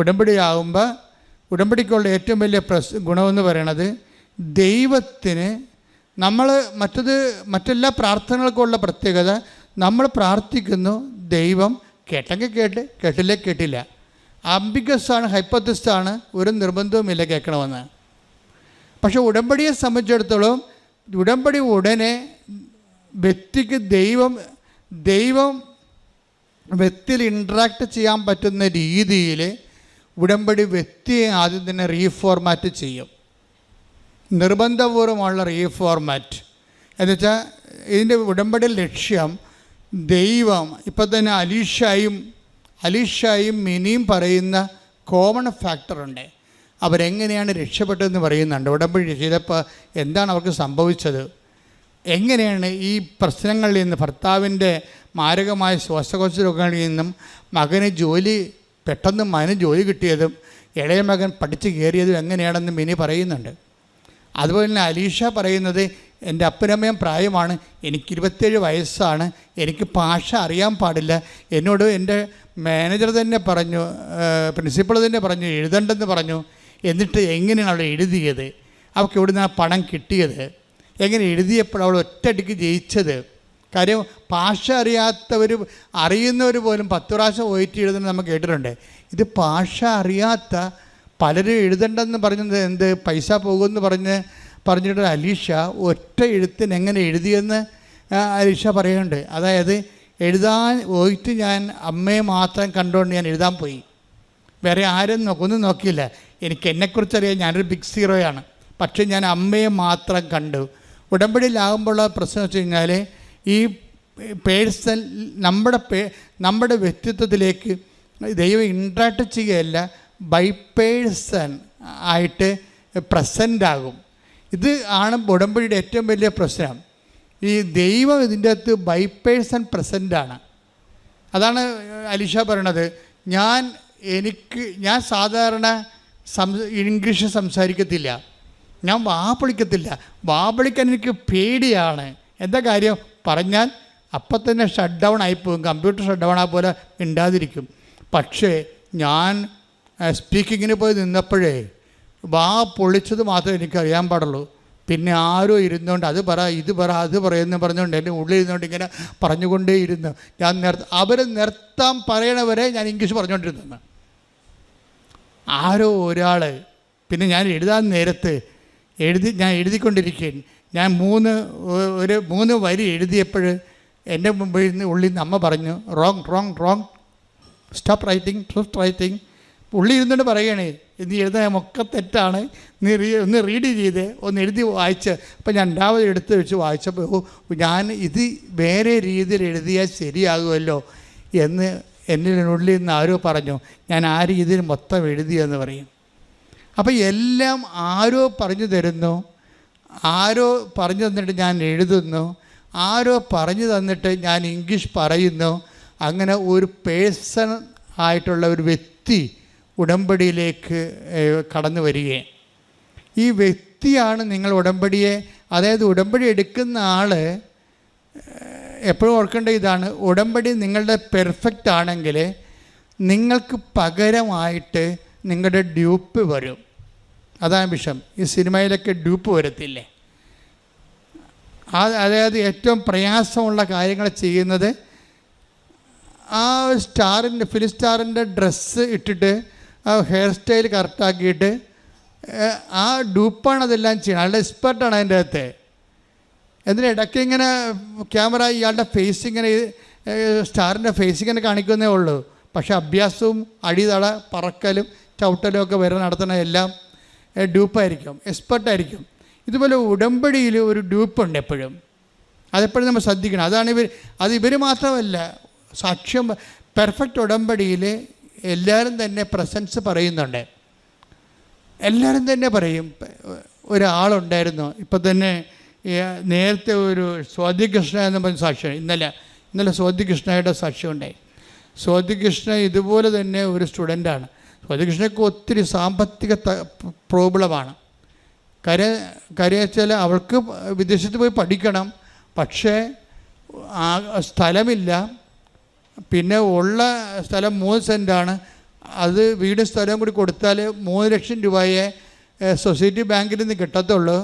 ഉടമ്പടി ആകുമ്പോൾ ഉടമ്പടിക്കുള്ള ഏറ്റവും വലിയ പ്രസ് ഗുണമെന്ന് പറയണത് ദൈവത്തിന് നമ്മൾ മറ്റത് മറ്റെല്ലാ പ്രാർത്ഥനകൾക്കുള്ള പ്രത്യേകത നമ്മൾ പ്രാർത്ഥിക്കുന്നു ദൈവം കേട്ടെങ്കിൽ കേട്ട് കേട്ടില്ലേ കേട്ടില്ല. അംബികസാണ് ഹൈപ്പത്തിസ്റ്റാണ് ഒരു നിർബന്ധവുമില്ല കേൾക്കണമെന്ന്. പക്ഷേ ഉടമ്പടിയെ സംബന്ധിച്ചിടത്തോളം ഉടമ്പടി ഉടനെ വ്യക്തിക്ക് ദൈവം ദൈവം വ്യക്തിയിൽ ഇൻട്രാക്ട് ചെയ്യാൻ പറ്റുന്ന രീതിയിൽ ഉടമ്പടി വ്യക്തിയെ ആദ്യം തന്നെ റീഫോർമാറ്റ് ചെയ്യും. നിർബന്ധപൂർവമുള്ള റീഫോർമാറ്റ് എന്നുവെച്ചാൽ ഇതിന്റെ ഉടമ്പടി ലക്ഷ്യം ദൈവം ഇപ്പം തന്നെ അലീഷായും അലീഷായും മിനിയും പറയുന്ന കോമൺ ഫാക്ടറുണ്ട് അവരെങ്ങനെയാണ് രക്ഷപ്പെട്ടതെന്ന് പറയുന്നുണ്ട്. ഉടമ്പടി ചെയ്തപ്പോൾ എന്താണ് അവർക്ക് സംഭവിച്ചത്? എങ്ങനെയാണ് ഈ പ്രശ്നങ്ങളിൽ നിന്ന് ഭർത്താവിന്റെ മാരകമായ ശ്വാസകോശ രോഗങ്ങളിൽ നിന്നും മകന് ജോലി പെട്ടെന്ന് മകന് ജോലി കിട്ടിയതും ഇളയ മകൻ പഠിച്ച് കയറിയതും എങ്ങനെയാണെന്ന് മിനി പറയുന്നുണ്ട്. അതുപോലെ തന്നെ അലീഷ പറയുന്നത് എന്റെ അപ്പനമ്മയും പ്രായമാണ് എനിക്ക് ഇരുപത്തേഴ് വയസ്സാണ് എനിക്ക് ഭാഷ അറിയാൻ പാടില്ല. എന്നോട് എന്റെ മാനേജർ തന്നെ പറഞ്ഞു പ്രിൻസിപ്പൾ തന്നെ പറഞ്ഞു എഴുതണ്ടെന്ന് പറഞ്ഞു. എന്നിട്ട് എങ്ങനെയാണ് അവൾ എഴുതിയത്? അവൾക്ക് എവിടെ നിന്നാണ് പണം കിട്ടിയത്? എങ്ങനെ എഴുതിയപ്പോൾ അവൾ ഒറ്റയടിക്ക് ജയിച്ചത്? കാര്യം ഭാഷ അറിയാത്തവർ അറിയുന്നവർ പോലും പത്ത് പ്രാവശ്യം പോയിട്ട് എഴുതുന്നത് നമ്മൾ കേട്ടിട്ടുണ്ട്. ഇത് ഭാഷ അറിയാത്ത പലരും എഴുതണ്ടെന്ന് പറഞ്ഞത് എന്ത്? പൈസ പോകുമെന്ന് പറഞ്ഞ് പറഞ്ഞിട്ട് അലീഷ ഒറ്റ എഴുത്തിന് എങ്ങനെ എഴുതിയെന്ന് അലീഷ പറയുന്നുണ്ട്. അതായത് എഴുതാൻ പോയിട്ട് ഞാൻ അമ്മയെ മാത്രം കണ്ടുകൊണ്ട് ഞാൻ എഴുതാൻ പോയി. വേറെ ആരും നോ- ഒന്നും നോക്കിയില്ല. എനിക്ക് എന്നെക്കുറിച്ചറിയാം ഞാനൊരു ബിഗ് സീറോയാണ് പക്ഷേ ഞാൻ അമ്മയെ മാത്രം കണ്ടു. ഉടമ്പടിയിലാകുമ്പോഴുള്ള പ്രശ്നം വെച്ച് കഴിഞ്ഞാൽ ഈ പേഴ്സൺ നമ്മുടെ പേ നമ്മുടെ വ്യക്തിത്വത്തിലേക്ക് ദൈവം ഇൻട്രാക്ട് ചെയ്യുകയല്ല ബൈ പേഴ്സൺ ആയിട്ട് പ്രസന്റ് ആകും. ഇത് ആണ് ഉടമ്പടിയുടെ ഏറ്റവും വലിയ പ്രശ്നം. ഈ ദൈവം ഇതിന്റെ അകത്ത് ബൈ പേഴ്സൺ പ്രസന്റാണ് അതാണ് അലിഷ പറയണത്. ഞാൻ എനിക്ക് ഞാൻ സാധാരണ സംസ ഇംഗ്ലീഷ് സംസാരിക്കത്തില്ല. ഞാൻ വാപളിക്കത്തില്ല വാപളിക്കാൻ എനിക്ക് പേടിയാണ്. എന്താ കാര്യം? പറഞ്ഞാൽ അപ്പം തന്നെ ഷട്ട് ഡൗൺ ആയിപ്പോകും കമ്പ്യൂട്ടർ ഷട്ട് ഡൗൺ ആ പോലെ ഉണ്ടാതിരിക്കും പക്ഷേ ഞാൻ സ്പീക്കിങ്ങിന് പോയി നിന്നപ്പോഴേ വാ പൊളിച്ചത് മാത്രമേ എനിക്കറിയാൻ പാടുള്ളൂ. പിന്നെ ആരോ ഇരുന്നുകൊണ്ട് അത് പറ ഇത് പറ അത് പറയുന്നു പറഞ്ഞുകൊണ്ട് എന്റെ ഉള്ളിൽ ഇരുന്നുകൊണ്ട് ഇങ്ങനെ പറഞ്ഞുകൊണ്ടേ ഇരുന്നു ഞാൻ നിർ അവർ നിർത്താൻ പറയണവരെ ഞാൻ ഇംഗ്ലീഷ് പറഞ്ഞുകൊണ്ടിരുന്നു ആരോ ഒരാൾ പിന്നെ ഞാൻ എഴുതാൻ നേരത്ത് എഴുതി ഞാൻ എഴുതിക്കൊണ്ടിരിക്കുകയും ഞാൻ മൂന്ന് ഒരു മൂന്ന് വരി എഴുതിയപ്പോൾ എന്റെ മുമ്പിൽ നിന്ന് ഉള്ളിൽ നിന്ന് അമ്മ പറഞ്ഞു wrong wrong wrong stop writing stop writing ഉള്ളി ഇരുന്നുകൊണ്ട് പറയണേ നീ എഴുതാൻ ഒക്കെ തെറ്റാണ്. നീ റീ ഒന്ന് റീഡ് ചെയ്ത് ഒന്ന് എഴുതി വായിച്ച്. അപ്പം ഞാൻ രണ്ടാമത് എടുത്ത് വെച്ച് വായിച്ചപ്പോൾ ഞാൻ ഇത് വേറെ രീതിയിൽ എഴുതിയാൽ ശരിയാകുമല്ലോ? എന്ന് എന്നിനുള്ളിൽ നിന്ന് ആരോ പറഞ്ഞു ഞാൻ ആ രീതിയിൽ മൊത്തം എഴുതിയെന്ന് പറയും. അപ്പോൾ എല്ലാം ആരോ പറഞ്ഞു തരുന്നു. ആരോ പറഞ്ഞു തന്നിട്ട് ഞാൻ എഴുതുന്നു. ആരോ പറഞ്ഞു തന്നിട്ട് ഞാൻ ഇംഗ്ലീഷ് പറയുന്നു. അങ്ങനെ ഒരു പേഴ്സൺ ആയിട്ടുള്ള ഒരു വ്യക്തി ഉടമ്പടിയിലേക്ക് കടന്നു വരികയും ഈ വ്യക്തിയാണ് നിങ്ങൾ ഉടമ്പടിയെ അതായത് ഉടമ്പടി എടുക്കുന്ന ആൾ എപ്പോഴും ഓർക്കേണ്ട ഇതാണ് ഉടമ്പടി നിങ്ങളുടെ പെർഫെക്റ്റ് ആണെങ്കിൽ നിങ്ങൾക്ക് പകരമായിട്ട് നിങ്ങളുടെ ഡ്യൂപ്പ് വരും. അതാണ് വിഷം ഈ സിനിമയിലൊക്കെ ഡ്യൂപ്പ് വരത്തില്ലേ? അതായത് ഏറ്റവും പ്രയാസമുള്ള കാര്യങ്ങൾ ചെയ്യുന്നത് ആ സ്റ്റാറിന്റെ ഫിലിം സ്റ്റാറിന്റെ ഡ്രസ്സ് ഇട്ടിട്ട് ആ ഹെയർ സ്റ്റൈൽ കറക്റ്റാക്കിയിട്ട് ആ ഡൂപ്പാണ് അതെല്ലാം ചെയ്യണം അയാളുടെ എക്സ്പെർട്ടാണ് അതിന്റെ അകത്ത്. എന്നിട്ട് ഇടയ്ക്ക് ഇങ്ങനെ ക്യാമറ ഇയാളുടെ ഫേസ് ഇങ്ങനെ സ്റ്റാറിന്റെ ഫേസ് ഇങ്ങനെ കാണിക്കുന്നേ ഉള്ളൂ. പക്ഷേ അഭ്യാസവും അടിതള പറക്കലും ചവിട്ടലും ഒക്കെ വരെ നടത്തണ എല്ലാം ഡ്യൂപ്പായിരിക്കും. എക്സ്പെർട്ടായിരിക്കും ഇതുപോലെ ഉടമ്പടിയിൽ ഒരു ഡ്യൂപ്പുണ്ട് എപ്പോഴും. അതെപ്പോഴും നമ്മൾ ശ്രദ്ധിക്കണം. അതാണ് ഇവർ അത് ഇവർ മാത്രമല്ല സാക്ഷ്യം പെർഫെക്റ്റ് ഉടമ്പടിയിൽ എല്ലാവരും തന്നെ പ്രസൻസ് പറയുന്നുണ്ട്. എല്ലാവരും തന്നെ പറയും ഒരാളുണ്ടായിരുന്നു. ഇപ്പം തന്നെ നേരത്തെ ഒരു സ്വാതികൃഷ്ണ എന്ന് പറഞ്ഞ സാക്ഷ്യം ഇന്നലെ ഇന്നലെ സ്വാതികൃഷ്ണയുടെ സാക്ഷ്യം ഉണ്ടായി. സ്വാതികൃഷ്ണ ഇതുപോലെ തന്നെ ഒരു സ്റ്റുഡന്റാണ്. സ്വാതികൃഷ്ണയ്ക്ക് ഒത്തിരി സാമ്പത്തിക പ്രോബ്ലമാണ്. കര കരയച്ചാൽ അവൾക്ക് വിദേശത്ത് പോയി പഠിക്കണം. പക്ഷേ ആ സ്ഥലമില്ല. പിന്നെ ഉള്ള സ്ഥലം മൂന്ന് സെന്റാണ് അത് വീടും സ്ഥലവും കൂടി കൊടുത്താൽ മൂന്ന് ലക്ഷം രൂപയെ സൊസൈറ്റി ബാങ്കിൽ നിന്ന് കിട്ടത്തുള്ളൂ.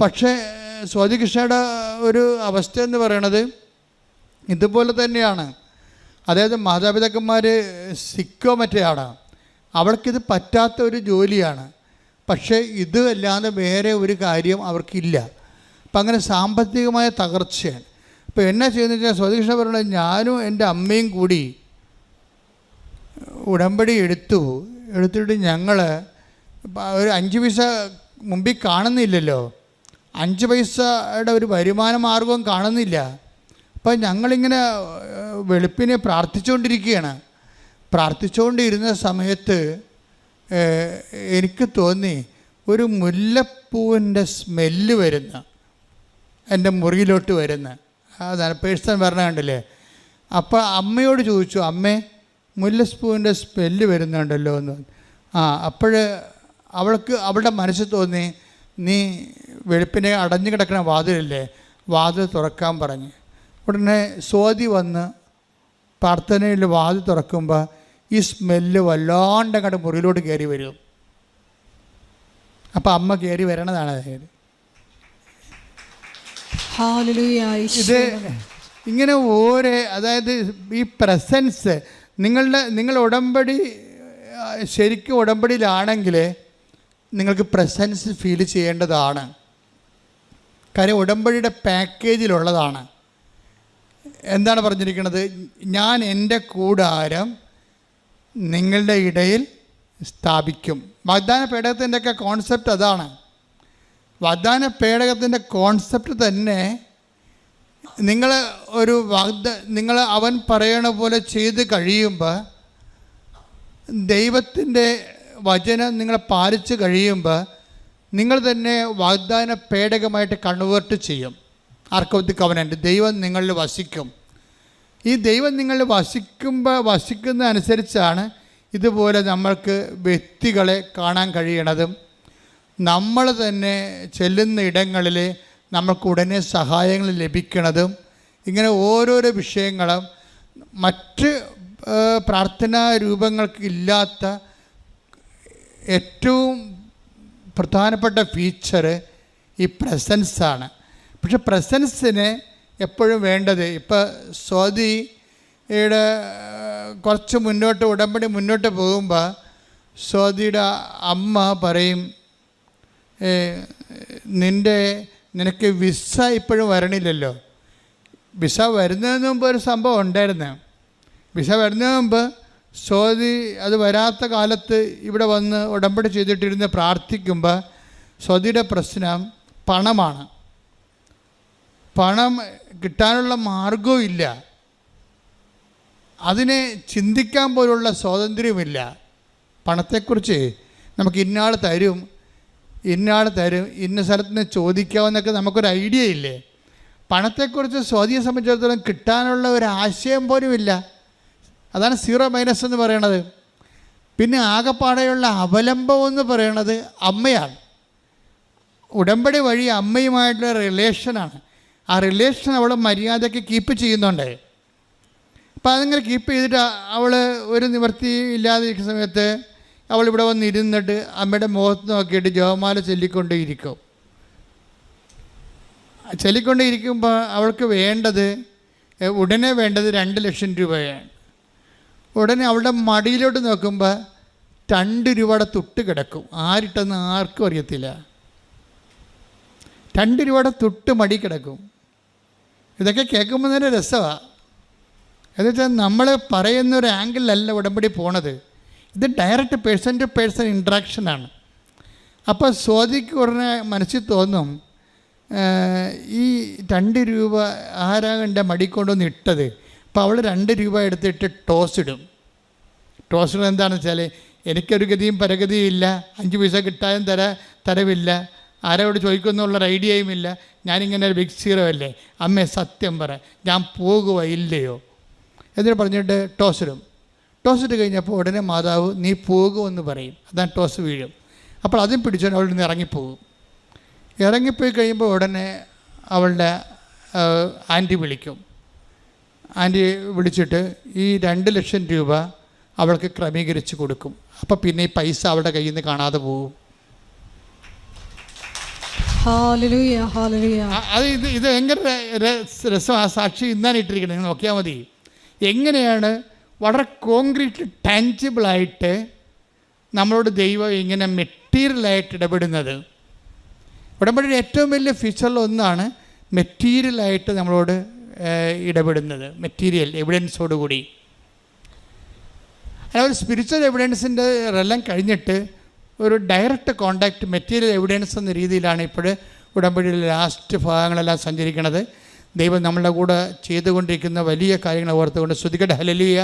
പക്ഷേ സ്വാതി കൃഷ്ണയുടെ ഒരു അവസ്ഥ എന്ന് പറയണത് ഇതുപോലെ തന്നെയാണ്. അതായത് മാതാപിതാക്കന്മാർ സിക്കോ മറ്റേയാണ് അവൾക്കിത് പറ്റാത്ത ഒരു ജോലിയാണ്. പക്ഷേ ഇത് അല്ലാതെ വേറെ ഒരു കാര്യം അവർക്കില്ല. അപ്പം അങ്ങനെ സാമ്പത്തികമായ തകർച്ചയാണ്. അപ്പോൾ എന്നെ ചെയ്യുന്ന വെച്ചാൽ സ്വതീക്ഷ പറയുന്നത് ഞാനും എന്റെ അമ്മയും കൂടി ഉടമ്പടി എടുത്തു. എടുത്തിട്ട് ഞങ്ങൾ ഒരു അഞ്ച് പൈസ മുമ്പിൽ കാണുന്നില്ലല്ലോ. അഞ്ച് പൈസയുടെ ഒരു വരുമാന മാർഗവും കാണുന്നില്ല. അപ്പം ഞങ്ങളിങ്ങനെ വെളുപ്പിനെ പ്രാർത്ഥിച്ചുകൊണ്ടിരിക്കുകയാണ്. പ്രാർത്ഥിച്ചുകൊണ്ടിരുന്ന സമയത്ത് എനിക്ക് തോന്നി ഒരു മുല്ലപ്പൂവിന്റെ സ്മെല്ല് വരുന്ന എന്റെ മുറിയിലോട്ട് വരുന്ന അതാണ് പേഴ്സൺ പറഞ്ഞ കണ്ടില്ലേ? അപ്പോൾ അമ്മയോട് ചോദിച്ചു അമ്മേ മുല്ലപ്പൂവിന്റെ സ്മെല്ല് വരുന്നുണ്ടല്ലോ എന്ന്. ആ അപ്പോൾ അവൾക്ക് അവളുടെ മനസ്സിൽ തോന്നി നീ വെളുപ്പിനെ അടഞ്ഞു കിടക്കുന്ന വാതിലല്ലേ? വാതിൽ തുറക്കാൻ പറഞ്ഞ്. ഉടനെ സ്വാതി വന്ന് പ്രാർത്ഥനയിൽ വാതിൽ തുറക്കുമ്പോൾ ഈ സ്മെല്ല് വല്ലാണ്ട് അങ്ങോട്ട് മുറിയിലോട്ട് കയറി വരും. അപ്പോൾ അമ്മ കയറി വരണതാണ് അതായത്. ഇത് ഇങ്ങനെ ഓരോ അതായത് ഈ പ്രസൻസ് നിങ്ങളുടെ നിങ്ങൾ ഉടമ്പടി ശരിക്കും ഉടമ്പടിയിലാണെങ്കിൽ നിങ്ങൾക്ക് പ്രസൻസ് ഫീൽ ചെയ്യേണ്ടതാണ്. കാര്യം ഉടമ്പടിയുടെ പാക്കേജിലുള്ളതാണ് എന്താണ് പറഞ്ഞിരിക്കുന്നത്? ഞാൻ എന്റെ കൂടാരം നിങ്ങളുടെ ഇടയിൽ സ്ഥാപിക്കും. വാഗ്ദാന പേടകത്തിന്റെയൊക്കെ കോൺസെപ്റ്റ് അതാണ്. വാഗ്ദാന പേടകത്തിന്റെ കോൺസെപ്റ്റ് തന്നെ നിങ്ങൾ ഒരു വാഗ്ദ നിങ്ങൾ അവൻ പറയണ പോലെ ചെയ്ത് കഴിയുമ്പോൾ ദൈവത്തിന്റെ വചനം നിങ്ങൾ പാലിച്ച് കഴിയുമ്പോൾ നിങ്ങൾ തന്നെ വാഗ്ദാന പേടകമായിട്ട് കൺവേർട്ട് ചെയ്യും. ആർക്കവത്തി കവനന്റ് ദൈവം നിങ്ങളിൽ വസിക്കും. ഈ ദൈവം നിങ്ങൾ വസിക്കുമ്പോൾ വസിക്കുന്ന അനുസരിച്ചാണ് ഇതുപോലെ നമ്മൾക്ക് വ്യക്തികളെ കാണാൻ കഴിയണതും. നമ്മൾ തന്നെ ചെല്ലുന്ന ഇടങ്ങളിൽ നമുക്ക് ഉടനെ സഹായങ്ങൾ ലഭിക്കണതും. ഇങ്ങനെ ഓരോരോ വിഷയങ്ങളും മറ്റ് പ്രാർത്ഥനാ രൂപങ്ങൾക്ക് ഇല്ലാത്ത ഏറ്റവും പ്രധാനപ്പെട്ട ഫീച്ചർ ഈ പ്രസൻസാണ് പക്ഷെ പ്രസൻസിന് എപ്പോഴും വേണ്ടത്. ഇപ്പോൾ സ്വാതിയുടെ കുറച്ച് മുന്നോട്ട് ഉടമ്പടി മുന്നോട്ട് പോകുമ്പോൾ സ്വാതിയുടെ അമ്മ പറയും നിന്റെ നിനക്ക് വിസ ഇപ്പോഴും വരണില്ലല്ലോ. വിസ വരുന്നതിന് മുമ്പ് ഒരു സംഭവം ഉണ്ടായിരുന്നു. വിസ വരുന്നതിന് മുമ്പ് സ്വാതി അത് വരാത്ത കാലത്ത് ഇവിടെ വന്ന് ഉടമ്പടി ചെയ്തിട്ടിരുന്ന് പ്രാർത്ഥിക്കുമ്പോൾ സ്വാതിയുടെ പ്രശ്നം പണമാണ്. പണം കിട്ടാനുള്ള മാർഗവും ഇല്ല അതിനെ ചിന്തിക്കാൻ പോലുള്ള സ്വാതന്ത്ര്യമില്ല പണത്തെക്കുറിച്ച് നമുക്ക് ഇന്നാൾ തരും ഇന്നാൾ തരും ഇന്ന സ്ഥലത്ത് നിന്ന് ചോദിക്കാമെന്നൊക്കെ നമുക്കൊരു ഐഡിയ ഇല്ലേ പണത്തെക്കുറിച്ച് സ്വാതിയെ സംബന്ധിച്ചിടത്തോളം കിട്ടാനുള്ള ഒരു ആശയം പോലും ഇല്ല അതാണ് സീറോ മൈനസ് എന്ന് പറയണത്. പിന്നെ ആകെപ്പാടെയുള്ള അവലംബം എന്ന് പറയണത് അമ്മയാണ്. ഉടമ്പടി വഴി അമ്മയുമായിട്ടുള്ള റിലേഷനാണ് ആ റിലേഷൻ അവൾ മര്യാദയ്ക്ക് കീപ്പ് ചെയ്യുന്നുണ്ട്. അപ്പോൾ അതിങ്ങനെ കീപ്പ് ചെയ്തിട്ട് അവൾ ഒരു നിവൃത്തി ഇല്ലാതെ ഇരിക്കുന്ന സമയത്ത് അവൾ ഇവിടെ വന്ന് ഇരുന്നിട്ട് അമ്മയുടെ മുഖത്ത് നോക്കിയിട്ട് ജോമാല ചൊല്ലിക്കൊണ്ടേയിരിക്കും. ചൊല്ലിക്കൊണ്ടേയിരിക്കുമ്പോൾ അവൾക്ക് വേണ്ടത് ഉടനെ വേണ്ടത് രണ്ട് ലക്ഷം രൂപയാണ്. ഉടനെ അവളുടെ മടിയിലോട്ട് നോക്കുമ്പോൾ രണ്ട് രൂപയുടെ തൊട്ട് കിടക്കും. ആരിട്ടെന്ന് ആർക്കും അറിയത്തില്ല. രണ്ട് രൂപയുടെ തൊട്ട് മടി കിടക്കും. ഇതൊക്കെ കേൾക്കുമ്പോൾ തന്നെ രസമാണ് എന്നുവെച്ചാൽ നമ്മൾ പറയുന്ന ഒരു ആംഗിളിലല്ല ഉടമ്പടി പോണത്. ഇത് ഡയറക്റ്റ് പേഴ്സൺ ടു പേഴ്സൺ ഇൻട്രാക്ഷനാണ് അപ്പോൾ സ്വാതിക്ക് ഉടനെ മനസ്സിൽ തോന്നും ഈ രണ്ട് രൂപ ആരാകന്റെ മടി കൊണ്ടുവന്ന് ഇട്ടത്. അപ്പോൾ അവൾ രണ്ട് രൂപ എടുത്തിട്ട് ടോസ് ഇടും. ടോസ് ഇടുന്നത് എന്താണെന്ന് വെച്ചാൽ എനിക്കൊരു ഗതിയും പരഗതിയും ഇല്ല. അഞ്ച് പൈസ കിട്ടാനും തര തരവില്ല. ആരോട് ചോദിക്കുന്നുള്ളൊരു ഐഡിയയും ഇല്ല. ഞാനിങ്ങനെ ഒരു ബിഗ് സീറോ അല്ലേ? അമ്മേ സത്യം പറ. ഞാൻ പോകുക ഇല്ലയോ? എന്നിട്ട് പറഞ്ഞിട്ട് ടോസിടും ടോസിട്ട് കഴിഞ്ഞപ്പോൾ ഉടനെ മാതാവ് നീ പോകുമെന്ന് പറയും. അതാണ് ടോസ് വീഴും. അപ്പോൾ അതും പിടിച്ചോണ്ട് അവൾ നിന്ന് ഇറങ്ങിപ്പോകും. ഇറങ്ങിപ്പോയി കഴിയുമ്പോൾ ഉടനെ അവളുടെ ആന്റി വിളിക്കും. ആന്റി വിളിച്ചിട്ട് ഈ രണ്ട് ലക്ഷം രൂപ അവൾക്ക് ക്രമീകരിച്ച് കൊടുക്കും. അപ്പോൾ പിന്നെ ഈ പൈസ അവളുടെ കയ്യിൽ നിന്ന് കാണാതെ പോകും. അത് ഇത് ഇത് എങ്ങനെ രസം ആ സാക്ഷി ഇന്നാണ് ഇട്ടിരിക്കുന്നത്. നിങ്ങൾ നോക്കിയാൽ മതി. എങ്ങനെയാണ് വളരെ കോൺക്രീറ്റ് ടാഞ്ചിബിളായിട്ട് നമ്മളോട് ദൈവം ഇങ്ങനെ മെറ്റീരിയലായിട്ട് ഇടപെടുന്നത്? ഉടമ്പടിയുടെ ഏറ്റവും വലിയ ഫീച്ചറിൽ ഒന്നാണ് മെറ്റീരിയലായിട്ട് നമ്മളോട് ഇടപെടുന്നത്. മെറ്റീരിയൽ എവിഡൻസോടുകൂടി അല്ല ഒരു സ്പിരിച്വൽ എവിഡൻസിന്റെ എല്ലാം കഴിഞ്ഞിട്ട് ഒരു ഡയറക്റ്റ് കോണ്ടാക്റ്റ് മെറ്റീരിയൽ എവിഡൻസ് എന്ന രീതിയിലാണ് ഇപ്പോൾ ഉടമ്പടിയിലെ ലാസ്റ്റ് ഭാഗങ്ങളെല്ലാം സഞ്ചരിക്കുന്നത്. ദൈവം നമ്മളുടെ കൂടെ ചെയ്തുകൊണ്ടിരിക്കുന്ന വലിയ കാര്യങ്ങൾ ഓർത്തുകൊണ്ട് ശ്രുതികട ഹലലിയ